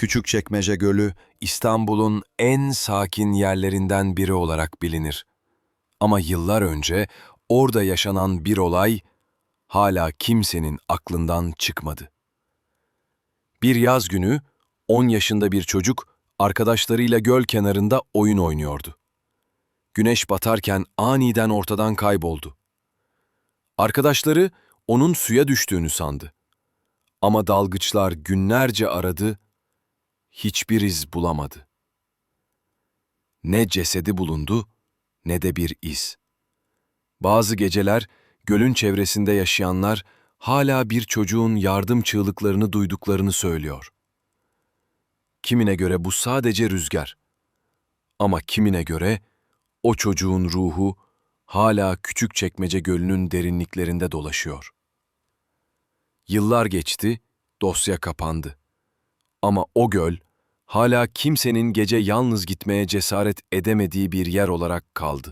Küçükçekmece Gölü İstanbul'un en sakin yerlerinden biri olarak bilinir. Ama yıllar önce orada yaşanan bir olay hala kimsenin aklından çıkmadı. Bir yaz günü 10 yaşında bir çocuk arkadaşlarıyla göl kenarında oyun oynuyordu. Güneş batarken aniden ortadan kayboldu. Arkadaşları onun suya düştüğünü sandı. Ama dalgıçlar günlerce aradı, hiçbir iz bulamadı. Ne cesedi bulundu ne de bir iz. Bazı geceler gölün çevresinde yaşayanlar hala bir çocuğun yardım çığlıklarını duyduklarını söylüyor. Kimine göre bu sadece rüzgar. Ama kimine göre o çocuğun ruhu hala Küçükçekmece Gölü'nün derinliklerinde dolaşıyor. Yıllar geçti, dosya kapandı. Ama o göl hala kimsenin gece yalnız gitmeye cesaret edemediği bir yer olarak kaldı.